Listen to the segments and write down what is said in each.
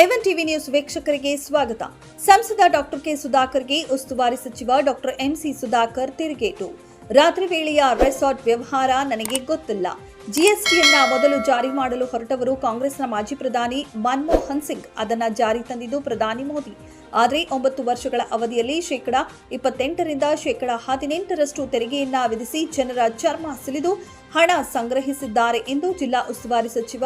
ಎವನ್ TV news ವೀಕ್ಷಕರಿಗೆ ಸ್ವಾಗತ. ಸಂಸದ ಡಾಕ್ಟರ್ ಕೆ ಸುಧಾಕರ್ಗೆ ಉಸ್ತುವಾರಿ ಸಚಿವ ಡಾಕ್ಟರ್ ಎಂಸಿ ಸುಧಾಕರ್ ತಿರುಗೇಟು. ರಾತ್ರಿ ವೇಳೆಯ ರೆಸಾರ್ಟ್ ವ್ಯವಹಾರ ನನಗೆ ಗೊತ್ತಿಲ್ಲ. ಜಿಎಸ್ಟಿಯನ್ನ ಮೊದಲು ಜಾರಿ ಮಾಡಲು ಹೊರಟವರು ಕಾಂಗ್ರೆಸ್ನ ಮಾಜಿ ಪ್ರಧಾನಿ ಮನಮೋಹನ್ ಸಿಂಗ್ ಅದನ್ನ ಜಾರಿ ತಂದಿದ್ದು ಪ್ರಧಾನಿ ಮೋದಿ. ಆದರೆ ಒಂಬತ್ತು ವರ್ಷಗಳ ಅವಧಿಯಲ್ಲಿ ಶೇಕಡಾ ಇಪ್ಪತ್ತೆಂಟರಿಂದ ಶೇಕಡಾ ಹದಿನೆಂಟರಷ್ಟು ತೆರಿಗೆಯನ್ನ ವಿಧಿಸಿ ಜನರ ಚರ್ಮ ಸಿಲಿದು ಹಣ ಸಂಗ್ರಹಿಸಿದ್ದಾರೆ ಎಂದು ಜಿಲ್ಲಾ ಉಸ್ತುವಾರಿ ಸಚಿವ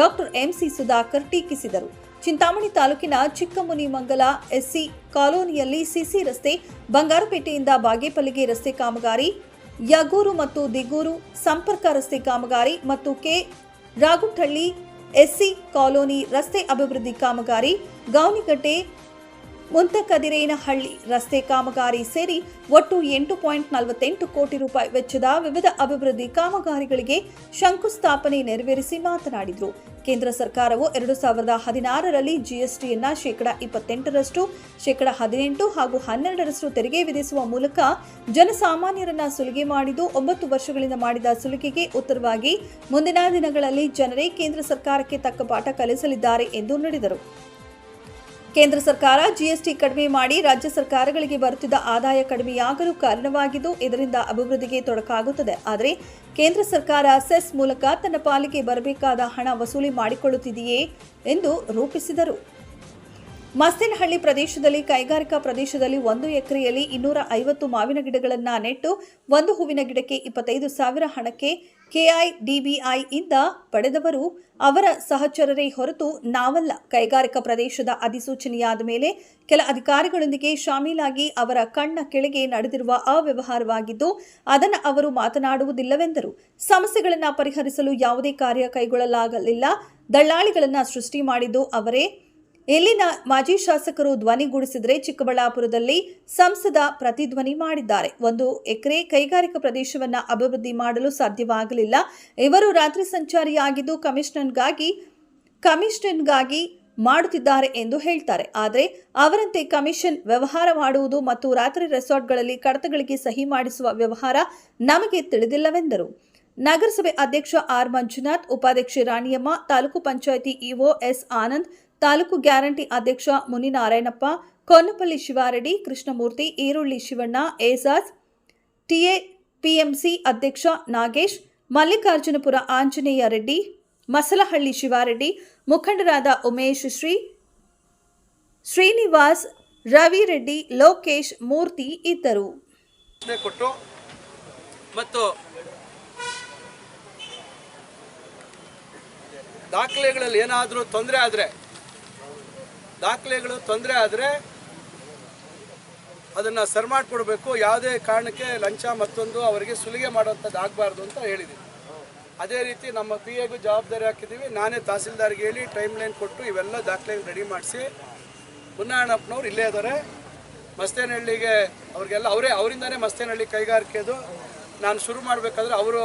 ಡಾಕ್ಟರ್ ಎಂಸಿ ಸುಧಾಕರ್ ಟೀಕಿಸಿದರು. ಚಿಂತಾಮಣಿ ತಾಲೂಕಿನ ಚಿಕ್ಕಮುನಿಮಂಗಲ ಎಸ್ಸಿ ಕಾಲೋನಿಯಲ್ಲಿ ಸಿಸಿ ರಸ್ತೆ ಬಂಗಾರಪೇಟೆಯಿಂದ ಬಾಗೇಪಲ್ಲಿಗೆ ರಸ್ತೆ ಕಾಮಗಾರಿ, ಯಗೂರು ಮತ್ತು ದಿಗೂರು ಸಂಪರ್ಕ ರಸ್ತೆ ಕಾಮಗಾರಿ ಮತ್ತು ಕೆ ರಾಗುಂಠಳ್ಳಿ ಎಸ್ಸಿ ಕಾಲೋನಿ ರಸ್ತೆ ಅಭಿವೃದ್ಧಿ ಕಾಮಗಾರಿ ಗೌನಿಗಡ್ಡೆ ಮುಂತಕದಿರೇನಹಳ್ಳಿ ರಸ್ತೆ ಕಾಮಗಾರಿ ಸೇರಿ ಒಟ್ಟು ಎಂಟು ಪಾಯಿಂಟ್ ನಲವತ್ತೆಂಟು ಕೋಟಿ ರೂಪಾಯಿ ವೆಚ್ಚದ ವಿವಿಧ ಅಭಿವೃದ್ಧಿ ಕಾಮಗಾರಿಗಳಿಗೆ ಶಂಕುಸ್ಥಾಪನೆ ನೆರವೇರಿಸಿ ಮಾತನಾಡಿದರು. ಕೇಂದ್ರ ಸರ್ಕಾರವು ಎರಡು ಸಾವಿರದ ಹದಿನಾರರಲ್ಲಿ ಜಿಎಸ್ಟಿಯನ್ನ ಶೇಕಡಾ ಇಪ್ಪತ್ತೆಂಟರಷ್ಟು, ಶೇಕಡಾ ಹದಿನೆಂಟು ಹಾಗೂ ಹನ್ನೆರಡರಷ್ಟು ತೆರಿಗೆ ವಿಧಿಸುವ ಮೂಲಕ ಜನಸಾಮಾನ್ಯರನ್ನ ಸುಲಿಗೆ ಮಾಡಿದ್ದು ಒಂಬತ್ತು ವರ್ಷಗಳಿಂದ ಮಾಡಿದ ಸುಲಿಗೆಗೆ ಉತ್ತರವಾಗಿ ಮುಂದಿನ ದಿನಗಳಲ್ಲಿ ಜನರೇ ಕೇಂದ್ರ ಸರ್ಕಾರಕ್ಕೆ ತಕ್ಕ ಪಾಠ ಕಲಿಸಲಿದ್ದಾರೆ ಎಂದು ನುಡಿದರು. ಕೇಂದ್ರ ಸರ್ಕಾರ ಜಿಎಸ್ಟಿ ಕಡಿಮೆ ಮಾಡಿ ರಾಜ್ಯ ಸರ್ಕಾರಗಳಿಗೆ ಬರುತ್ತಿದ್ದ ಆದಾಯ ಕಡಿಮೆಯಾಗಲು ಕಾರಣವಾಗಿದ್ದು, ಇದರಿಂದ ಅಭಿವೃದ್ಧಿಗೆ ತೊಡಕಾಗುತ್ತದೆ. ಆದರೆ ಕೇಂದ್ರ ಸರ್ಕಾರ ಸೆಸ್ ಮೂಲಕ ತನ್ನ ಪಾಲಿಗೆ ಬರಬೇಕಾದ ಹಣ ವಸೂಲಿ ಮಾಡಿಕೊಳ್ಳುತ್ತಿದೆಯೇ ಎಂದು ರೂಪಿಸಿದರು. ಮಸ್ತಿನಹಳ್ಳಿ ಪ್ರದೇಶದಲ್ಲಿ, ಕೈಗಾರಿಕಾ ಪ್ರದೇಶದಲ್ಲಿ ಒಂದು ಎಕರೆಯಲ್ಲಿ ಇನ್ನೂರ ಐವತ್ತು ಮಾವಿನ ಗಿಡಗಳನ್ನು ನೆಟ್ಟು, ಒಂದು ಹೂವಿನ ಗಿಡಕ್ಕೆ ಇಪ್ಪತ್ತೈದು ಸಾವಿರ ಹಣಕ್ಕೆ ಕೆಐಡಿಬಿಐಯಿಂದ ಪಡೆದವರು ಅವರ ಸಹಚರರೇ ಹೊರತು ನಾವಲ್ಲ. ಕೈಗಾರಿಕಾ ಪ್ರದೇಶದ ಅಧಿಸೂಚನೆಯಾದ ಮೇಲೆ ಕೆಲ ಅಧಿಕಾರಿಗಳೊಂದಿಗೆ ಶಾಮೀಲಾಗಿ ಅವರ ಕಣ್ಣ ಕೆಳಗೆ ನಡೆದಿರುವ ಅವ್ಯವಹಾರವಾಗಿದ್ದು, ಅದನ್ನು ಅವರು ಮಾತನಾಡುವುದಿಲ್ಲವೆಂದರು. ಸಮಸ್ಯೆಗಳನ್ನು ಪರಿಹರಿಸಲು ಯಾವುದೇ ಕಾರ್ಯ ಕೈಗೊಳ್ಳಲಾಗಲಿಲ್ಲ. ದಳ್ಳಾಳಿಗಳನ್ನು ಸೃಷ್ಟಿ ಮಾಡಿದ್ದು ಅವರೇ. ಇಲ್ಲಿನ ಮಾಜಿ ಶಾಸಕರು ಧ್ವನಿಗೂಡಿಸಿದರೆ ಚಿಕ್ಕಬಳ್ಳಾಪುರದಲ್ಲಿ ಸಂಸದ ಪ್ರತಿಧ್ವನಿ ಮಾಡಿದ್ದಾರೆ. ಒಂದು ಎಕರೆ ಕೈಗಾರಿಕಾ ಪ್ರದೇಶವನ್ನ ಅಭಿವೃದ್ಧಿ ಮಾಡಲು ಸಾಧ್ಯವಾಗಲಿಲ್ಲ. ಇವರು ರಾತ್ರಿ ಸಂಚಾರಿಯಾಗಿದ್ದು ಕಮಿಷನರ್ಗಾಗಿ ಕಮಿಷನ್ಗಾಗಿ ಮಾಡುತ್ತಿದ್ದಾರೆ ಎಂದು ಹೇಳ್ತಾರೆ. ಆದರೆ ಅವರಂತೆ ಕಮಿಷನ್ ವ್ಯವಹಾರ ಮಾಡುವುದು ಮತ್ತು ರಾತ್ರಿ ರೆಸಾರ್ಟ್ಗಳಲ್ಲಿ ಕಡತಗಳಿಗೆ ಸಹಿ ಮಾಡಿಸುವ ವ್ಯವಹಾರ ನಮಗೆ ತಿಳಿದಿಲ್ಲವೆಂದರು. ನಗರಸಭೆ ಅಧ್ಯಕ್ಷ ಆರ್ ಮಂಜುನಾಥ್, ಉಪಾಧ್ಯಕ್ಷೆ Raniyamma, taluk panchayat EO S Anand taluk guarantee ಅಧ್ಯಕ್ಷ ಮುನಿನಾರಾಯಣಪ್ಪ, ಕೊನ್ನಪಲ್ಲಿ ಶಿವಾರೆಡ್ಡಿ, ಕೃಷ್ಣಮೂರ್ತಿ, ಈರುಳ್ಳಿ ಶಿವಣ್ಣ ಏಜಾಜ್ ಟಿಎ ಪಿಎಂಸಿ ಅಧ್ಯಕ್ಷ ನಾಗೇಶ್, ಮಲ್ಲಿಕಾರ್ಜುನಪುರ ಆಂಜನೇಯ ರೆಡ್ಡಿ, ಮಸಲಹಳ್ಳಿ ಶಿವಾರೆಡ್ಡಿ, ಮುಖಂಡರಾದ ಉಮೇಶ್ ಶ್ರೀ, ಶ್ರೀನಿವಾಸ್, ರವಿ ರೆಡ್ಡಿ, ಲೋಕೇಶ್ ಮೂರ್ತಿ ಇದ್ದರು. ಮತ್ತು ದಾಖಲೆಗಳಲ್ಲಿ ಏನಾದರೂ ತೊಂದರೆ ಆದರೆ ದಾಖಲೆಗಳು ತೊಂದರೆ ಆದರೆ ಅದನ್ನು ಸರ್ ಮಾಡಿಕೊಡ್ಬೇಕು. ಯಾವುದೇ ಕಾರಣಕ್ಕೆ ಲಂಚ ಮತ್ತೊಂದು ಅವರಿಗೆ ಸುಲಿಗೆ ಮಾಡುವಂಥದ್ದು ಆಗಬಾರ್ದು ಅಂತ ಹೇಳಿದೆ ಅದೇ ರೀತಿ ನಮ್ಮ ಪಿ ಎಗೂ ಜವಾಬ್ದಾರಿ ಹಾಕಿದ್ದೀವಿ. ನಾನೇ ತಹಸೀಲ್ದಾರ್ಗೆ ಹೇಳಿ ಟೈಮ್ ಲೈನ್ ಕೊಟ್ಟು ಇವೆಲ್ಲ ದಾಖಲೆಗಳು ರೆಡಿ ಮಾಡಿಸಿ ಪುನ್ನಾಣಪ್ಪನವ್ರು ಇಲ್ಲೇ ಇದ್ದಾರೆ. ಮಸ್ತೇನಹಳ್ಳಿಗೆ ಅವ್ರಿಗೆಲ್ಲ ಅವರೇ ಅವರಿಂದನೇ ಮಸ್ತೇನಹಳ್ಳಿ ಕೈಗಾರಿಕೆದು ನಾನು ಶುರು ಮಾಡಬೇಕಾದ್ರೆ ಅವರು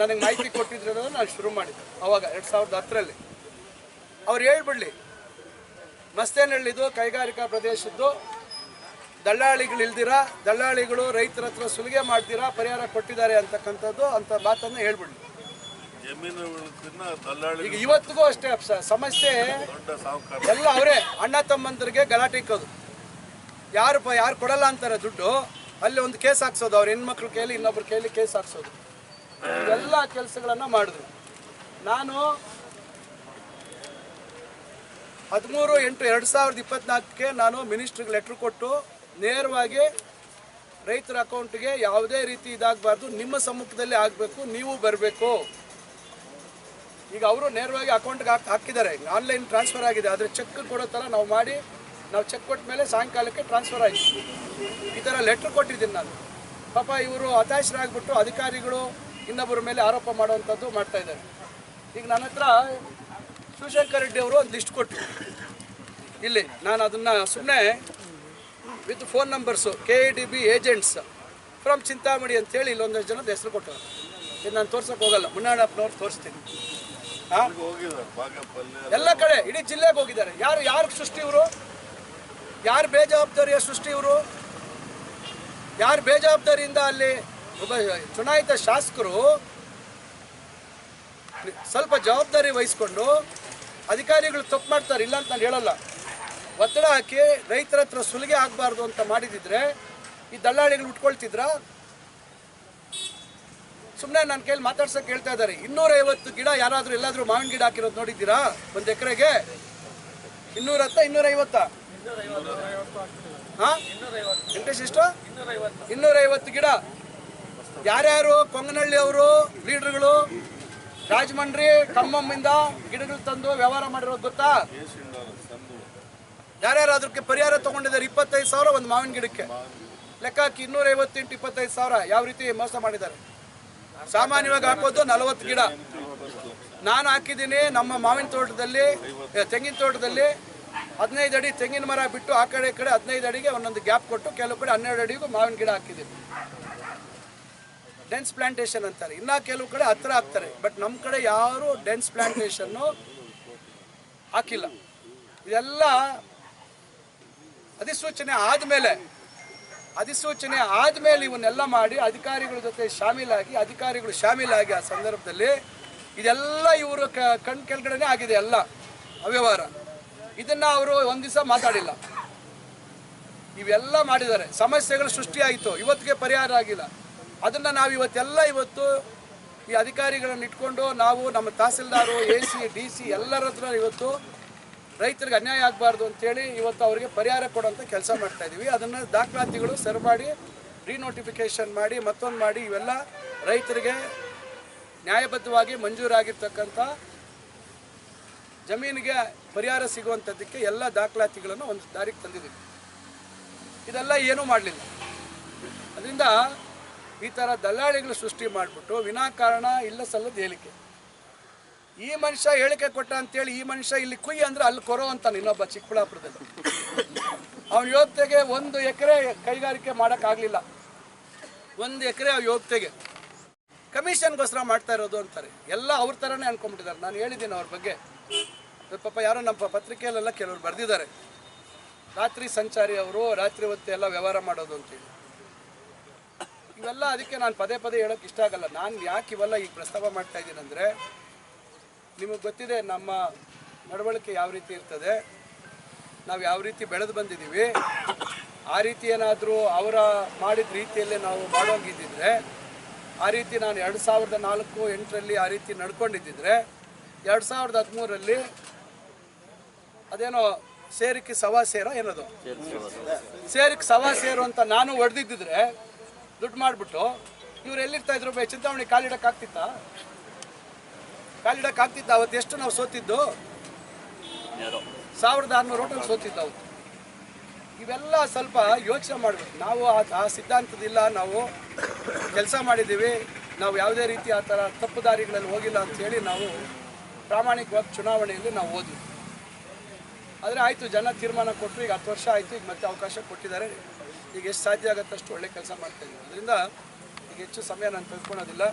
ನನಗೆ ಮಾಹಿತಿ ಕೊಟ್ಟಿದ್ರು ನಾನು ಶುರು ಮಾಡಿದ್ದೆ. ಅವಾಗ ಎರಡು ಸಾವಿರದ ಹತ್ತರಲ್ಲಿ. ಅವ್ರು ಹೇಳ್ಬಿಡ್ಲಿ ಮಸ್ತೇನಹಳ್ಳಿದು ಕೈಗಾರಿಕಾ ಪ್ರದೇಶದ್ದು ದಳ್ಳಾಳಿಗಳು ಇಲ್ದಿರಾ ದಳ್ಳಾಳಿಗಳು ರೈತರ ಹತ್ರ ಸುಲಿಗೆ ಮಾಡ್ತೀರಾ ಪರಿಹಾರ ಕೊಟ್ಟಿದ್ದಾರೆ ಅಂತಕ್ಕಂಥದ್ದು ಅಂತ ಮಾತನ್ನು ಹೇಳ್ಬಿಡ್ಲಿ ಈಗ ಇವತ್ತಿಗೂ ಅಷ್ಟೇ ಸಮಸ್ಯೆ ಎಲ್ಲ ಅವರೇ ಅಣ್ಣ ತಮ್ಮಂದ್ರಿಗೆ ಗಲಾಟೆ ಇಕ್ಕೋದು. ಯಾರು ಯಾರು ಕೊಡಲ್ಲ ಅಂತಾರೆ ದುಡ್ಡು ಅಲ್ಲಿ ಒಂದು ಕೇಸ್ ಹಾಕ್ಸೋದು ಅವ್ರ ಹೆಣ್ಮಕ್ಳು ಕೇಳಿ ಇನ್ನೊಬ್ರು ಕೇಳಿ ಕೇಸ್ ಹಾಕ್ಸೋದು. ಎಲ್ಲ ಕೆಲಸಗಳನ್ನು ಮಾಡಿದ್ರು ನಾನು ಹದಿಮೂರು ಎಂಟು ಎರಡು ಸಾವಿರದ ಇಪ್ಪತ್ನಾಲ್ಕಕ್ಕೆ ನಾನು ಮಿನಿಸ್ಟ್ರಿಗೆ ಲೆಟ್ರ್ ಕೊಟ್ಟು ನೇರವಾಗಿ ರೈತರ ಅಕೌಂಟ್ಗೆ ಯಾವುದೇ ರೀತಿ ಇದಾಗಬಾರ್ದು, ನಿಮ್ಮ ಸಮ್ಮುಖದಲ್ಲಿ ಆಗಬೇಕು, ನೀವು ಬರಬೇಕು. ಈಗ ಅವರು ನೇರವಾಗಿ ಅಕೌಂಟ್ಗೆ ಹಾಕಿ ಹಾಕಿದ್ದಾರೆ, ಆನ್ಲೈನ್ ಟ್ರಾನ್ಸ್ಫರ್ ಆಗಿದೆ, ಆದರೆ ಚೆಕ್ ಕೊಡೋ ಥರ ನಾವು ಮಾಡಿ, ನಾವು ಚೆಕ್ ಕೊಟ್ಟ ಮೇಲೆ ಸಾಯಂಕಾಲಕ್ಕೆ ಟ್ರಾನ್ಸ್ಫರ್ ಆಯಿತು. ಈ ಥರ ಲೆಟ್ರ್ ಕೊಟ್ಟಿದ್ದೀನಿ ನಾನು. ಪಾಪ ಇವರು ಹತಾಶರಾಗ್ಬಿಟ್ಟು ಅಧಿಕಾರಿಗಳು ಇನ್ನೊಬ್ಬರ ಮೇಲೆ ಆರೋಪ ಮಾಡುವಂಥದ್ದು ಮಾಡ್ತಾ ಇದ್ದಾರೆ. ಈಗ ನನ್ನ ಹತ್ರ ಶಿವಶಂಕರ್ ರೆಡ್ಡಿ ಅವರು ಒಂದು ಲಿಸ್ಟ್ ಕೊಟ್ಟರು ಇಲ್ಲಿ ನಾನು ಅದನ್ನು ಸುಮ್ಮನೆ with phone numbers K E D B agents from Chintamani ಅಂತೇಳಿ ಇಲ್ಲೊಂದಷ್ಟು ಜನದ ಹೆಸರು ಕೊಟ್ಟರು. ಇದು ನಾನು ತೋರ್ಸೋಕೆ ಹೋಗಲ್ಲ. ಮುನ್ನಾಡಪ್ಪನವ್ರು ತೋರಿಸ್ತೀನಿ. ಎಲ್ಲ ಕಡೆ, ಇಡೀ ಜಿಲ್ಲೆಗೆ ಹೋಗಿದ್ದಾರೆ. ಯಾರು ಯಾರು ಸೃಷ್ಟಿ ಇವರು? ಯಾರು ಬೇಜವಾಬ್ದಾರಿಯ ಸೃಷ್ಟಿ ಇವರು? ಯಾರು ಬೇಜವಾಬ್ದಾರಿಯಿಂದ ಅಲ್ಲಿ ಒಬ್ಬ ಚುನಾಯಿತ ಶಾಸಕರು ಸ್ವಲ್ಪ ಜವಾಬ್ದಾರಿ ವಹಿಸ್ಕೊಂಡು ಅಧಿಕಾರಿಗಳು ತಪ್ಪು ಮಾಡ್ತಾರೆ, ಇಲ್ಲ ಅಂತ ನಾನು ಹೇಳಲ್ಲ. ಒತ್ತಡ ಹಾಕಿ ರೈತರ ಹತ್ರ ಸುಲಿಗೆ ಆಗಬಾರ್ದು ಅಂತ ಮಾಡಿದಿದ್ರೆ ಈ ದಲ್ಲಾಳಿಗಳು ಉಟ್ಕೊಳ್ತಿದ್ರ? ಸುಮ್ಮನೆ ನನ್ನ ಕೈಲಿ ಮಾತಾಡ್ಸಕ್ಕೆ ಹೇಳ್ತಾ ಇದ್ದಾರೆ. ಇನ್ನೂರೈವತ್ತು ಗಿಡ ಯಾರಾದರೂ ಎಲ್ಲಾದರೂ ಮಾವಿನ ಗಿಡ ಹಾಕಿರೋದು ನೋಡಿದ್ದೀರಾ? ಒಂದು ಎಕರೆಗೆ? ಇನ್ನೂರ ಹತ್ತ ಇನ್ನೂರೈವತ್ತ? ಹಾಂ? ಇಂಟ್ರೆಸ್ಟ್ ಎಷ್ಟು? ಇನ್ನೂರೈವತ್ತು ಗಿಡ. ಯಾರ್ಯಾರು? ಕೊಂಗನಹಳ್ಳಿ ಅವರು, ಲೀಡರ್ಗಳು? ರಾಜಮಂಡ್ರಿ ಖಮ್ಮಮ್ಮಿಂದ ಗಿಡಗಳು ತಂದು ವ್ಯವಹಾರ ಮಾಡಿರೋದು ಗೊತ್ತಾ? ಯಾರ್ಯಾರು ಅದಕ್ಕೆ ಪರಿಹಾರ ತಗೊಂಡಿದ್ದಾರೆ. ಇಪ್ಪತ್ತೈದು ಸಾವಿರ ಒಂದು ಮಾವಿನ ಗಿಡಕ್ಕೆ. ಲೆಕ್ಕ ಹಾಕಿ ಇನ್ನೂರ ಐವತ್ತೆಂಟು ಇಪ್ಪತ್ತೈದು ಸಾವಿರ. ಯಾವ ರೀತಿ ಮೋಸ ಮಾಡಿದ್ದಾರೆ? ಸಾಮಾನ್ಯವಾಗಿ ಹಾಕೋದು ನಲವತ್ತು ಗಿಡ. ನಾನು ಹಾಕಿದ್ದೀನಿ ನಮ್ಮ ಮಾವಿನ ತೋಟದಲ್ಲಿ ತೆಂಗಿನ ತೋಟದಲ್ಲಿ ಹದಿನೈದು ಅಡಿ ತೆಂಗಿನ ಮರ ಬಿಟ್ಟು ಆ ಕಡೆ ಈ ಕಡೆ ಹದಿನೈದು ಅಡಿಗೆ ಒಂದೊಂದು ಗ್ಯಾಪ್ ಕೊಟ್ಟು ಕೆಲವು ಕಡೆ ಹನ್ನೆರಡು ಅಡಿಗೂ ಮಾವಿನ ಗಿಡ ಹಾಕಿದ್ದೀನಿ. ಡೆನ್ಸ್ ಪ್ಲಾಂಟೇಶನ್ ಅಂತಾರೆ. ಇನ್ನ ಕೆಲವು ಕಡೆ ಹತ್ರ ಹಾಕ್ತಾರೆ. ಬಟ್ ನಮ್ಮ ಕಡೆ ಯಾರು ಡೆನ್ಸ್ ಪ್ಲಾಂಟೇಶನ್ನು ಹಾಕಿಲ್ಲ. ಇದೆಲ್ಲ ಅಧಿಸೂಚನೆ ಆದಮೇಲೆ ಅಧಿಸೂಚನೆ ಆದಮೇಲೆ ಇವನ್ನೆಲ್ಲ ಮಾಡಿ ಅಧಿಕಾರಿಗಳ ಜೊತೆ ಶಾಮೀಲಾಗಿ, ಅಧಿಕಾರಿಗಳು ಶಾಮೀಲಾಗಿ ಆ ಸಂದರ್ಭದಲ್ಲಿ ಇದೆಲ್ಲ ಇವರು ಕಣ್ ಕೆಳಗಡೆನೇ ಆಗಿದೆ ಎಲ್ಲ ಅವ್ಯವಹಾರ. ಇದನ್ನ ಅವರು ಒಂದು ದಿವಸ ಮಾತಾಡಿಲ್ಲ. ಇವೆಲ್ಲ ಮಾಡಿದ್ದಾರೆ. ಸಮಸ್ಯೆಗಳು ಸೃಷ್ಟಿಯಾಯಿತು. ಇವತ್ತಿಗೆ ಪರಿಹಾರ ಆಗಿಲ್ಲ. ಅದನ್ನು ನಾವು ಇವತ್ತೆಲ್ಲ ಇವತ್ತು ಈ ಅಧಿಕಾರಿಗಳನ್ನು ಇಟ್ಕೊಂಡು ನಾವು ನಮ್ಮ tahsildar, A C, D C ಎಲ್ಲರ ಹತ್ರ ಇವತ್ತು ರೈತರಿಗೆ ಅನ್ಯಾಯ ಆಗಬಾರ್ದು ಅಂತೇಳಿ ಇವತ್ತು ಅವರಿಗೆ ಪರಿಹಾರ ಕೊಡುವಂಥ ಕೆಲಸ ಮಾಡ್ತಾ ಇದ್ದೀವಿ ಅದನ್ನು ದಾಖಲಾತಿಗಳು ಸರ್ ಮಾಡಿ ರೀನೋಟಿಫಿಕೇಷನ್ ಮಾಡಿ, ಮತ್ತೊಂದು ಮಾಡಿ, ಇವೆಲ್ಲ ರೈತರಿಗೆ ನ್ಯಾಯಬದ್ಧವಾಗಿ ಮಂಜೂರಾಗಿರ್ತಕ್ಕಂಥ ಜಮೀನಿಗೆ ಪರಿಹಾರ ಸಿಗುವಂಥದ್ದಕ್ಕೆ ಎಲ್ಲ ದಾಖಲಾತಿಗಳನ್ನು ಒಂದು ದಾರಿಗೆ ತಂದಿದ್ದೀವಿ. ಇದೆಲ್ಲ ಏನೂ ಮಾಡಲಿಲ್ಲ. ಅದರಿಂದ ಈ ಥರ ದಲ್ಲಾಳಿಗಳು ಸೃಷ್ಟಿ ಮಾಡಿಬಿಟ್ಟು ವಿನಾಕಾರಣ ಇಲ್ಲ ಸಲ್ಲದ ಹೇಳಿಕೆ. ಈ ಮನುಷ್ಯ ಹೇಳಿಕೆ ಕೊಟ್ಟ ಅಂತೇಳಿ ಈ ಮನುಷ್ಯ ಇಲ್ಲಿ ಕುಯ್ ಅಂದ್ರೆ ಅಲ್ಲಿ ಕೊರೋ ಅಂತಾನೆ ಇನ್ನೊಬ್ಬ ಚಿಕ್ಕಬಳ್ಳಾಪುರದಲ್ಲಿ. ಅವನ ಯೋಗ್ಯತೆಗೆ ಒಂದು ಎಕರೆ ಕೈಗಾರಿಕೆ ಮಾಡೋಕ್ಕಾಗಲಿಲ್ಲ ಒಂದು ಎಕರೆ ಆ ಯೋಗ್ಯತೆಗೆ ಕಮಿಷನ್ಗೋಸ್ಕರ ಮಾಡ್ತಾ ಇರೋದು ಅಂತಾರೆ. ಎಲ್ಲ ಅವ್ರ ಥರನೇ ಅನ್ಕೊಂಡ್ಬಿಟ್ಟಿದ್ದಾರೆ. ನಾನು ಹೇಳಿದ್ದೀನಿ ಅವ್ರ ಬಗ್ಗೆ. ಪಾಪ ಯಾರೋ ನಮ್ಮ ಪತ್ರಿಕೆಯಲ್ಲೆಲ್ಲ ಕೆಲವರು ಬರೆದಿದ್ದಾರೆ. ರಾತ್ರಿ ಸಂಚಾರಿ ಅವರು, ರಾತ್ರಿ ಹೊತ್ತು ಎಲ್ಲ ವ್ಯವಹಾರ ಮಾಡೋದು ಅಂತೇಳಿ. ಇವೆಲ್ಲ ಅದಕ್ಕೆ ನಾನು ಪದೇ ಪದೇ ಹೇಳೋಕೆ ಇಷ್ಟ ಆಗಲ್ಲ. ನಾನು ಯಾಕೆ ಇವೆಲ್ಲ ಈಗ ಪ್ರಸ್ತಾವ ಮಾಡ್ತಾ ಇದ್ದೀನಿ ಅಂದರೆ ನಿಮಗೆ ಗೊತ್ತಿದೆ ನಮ್ಮ ನಡವಳಿಕೆ ಯಾವ ರೀತಿ ಇರ್ತದೆ ನಾವು ಯಾವ ರೀತಿ ಬೆಳೆದು ಬಂದಿದ್ದೀವಿ ಆ ರೀತಿ ಏನಾದರೂ ಅವರ ಮಾಡಿದ ರೀತಿಯಲ್ಲೇ ನಾವು ಮಾಡೋಂಗಿದ್ದಿದ್ರೆ ಆ ರೀತಿ ನಾನು ಎರಡು ಸಾವಿರದ ನಾಲ್ಕು ಎಂಟರಲ್ಲಿ ಆ ರೀತಿ ನಡ್ಕೊಂಡಿದ್ದಿದ್ರೆ ಎರಡು ಸಾವಿರದ ಹದಿಮೂರರಲ್ಲಿ ಅದೇನೋ ಸೇರಿಕೆ ಸವಾ ಸೇರೋ ಏನದು? ಸೇರಿಕೆ ಸವಾ ಸೇರು ಅಂತ ನಾನು ಹೊಡೆದಿದ್ದಿದ್ರೆ ದುಡ್ಡು ಮಾಡಿಬಿಟ್ಟು ಇವ್ರು ಎಲ್ಲಿರ್ತಾ ಇದ್ರು ಬೇ? ಚಿಂತಾಮಣಿ ಕಾಲಿಡಕ್ಕೆ ಆಗ್ತಿತ್ತಾ? ಕಾಲಿಡಕ್ಕೆ ಆಗ್ತಿತ್ತ ಅವತ್ತು? ಎಷ್ಟು ನಾವು ಸೋತಿದ್ದು? ಸಾವಿರದ ಆರುನೂರು ಹೋಟೆಲ್ ಸೋತಿದ್ದು ಅವತ್ತು. ಇವೆಲ್ಲ ಸ್ವಲ್ಪ ಯೋಚನೆ ಮಾಡಬೇಕು. ನಾವು ಆ- ಸಿದ್ಧಾಂತದಿಲ್ಲ. ನಾವು ಕೆಲಸ ಮಾಡಿದ್ದೀವಿ. ನಾವು ಯಾವುದೇ ರೀತಿ ಆ ಥರ ತಪ್ಪು ದಾರಿಗಳಲ್ಲಿ ಹೋಗಿಲ್ಲ ಅಂತೇಳಿ ನಾವು ಪ್ರಾಮಾಣಿಕವಾಗಿ ಚುನಾವಣೆಯಲ್ಲಿ ನಾವು ಓದ್ವಿ ಆದರೆ ಆಯಿತು ಜನ ತೀರ್ಮಾನ ಕೊಟ್ಟರು ಈಗ ಹತ್ತು ವರ್ಷ ಆಯಿತು. ಈಗ ಮತ್ತೆ ಅವಕಾಶ ಕೊಟ್ಟಿದ್ದಾರೆ. ಈಗ ಎಷ್ಟು ಸಾಧ್ಯ ಆಗುತ್ತಷ್ಟು ಒಳ್ಳೆ ಕೆಲಸ ಮಾಡ್ತಾ ಇದ್ದೀವಿ. ಅದರಿಂದ ಈಗ ಹೆಚ್ಚು ಸಮಯ ನಾನು ತೆಗೆದುಕೊಳ್ಳೋದಿಲ್ಲ.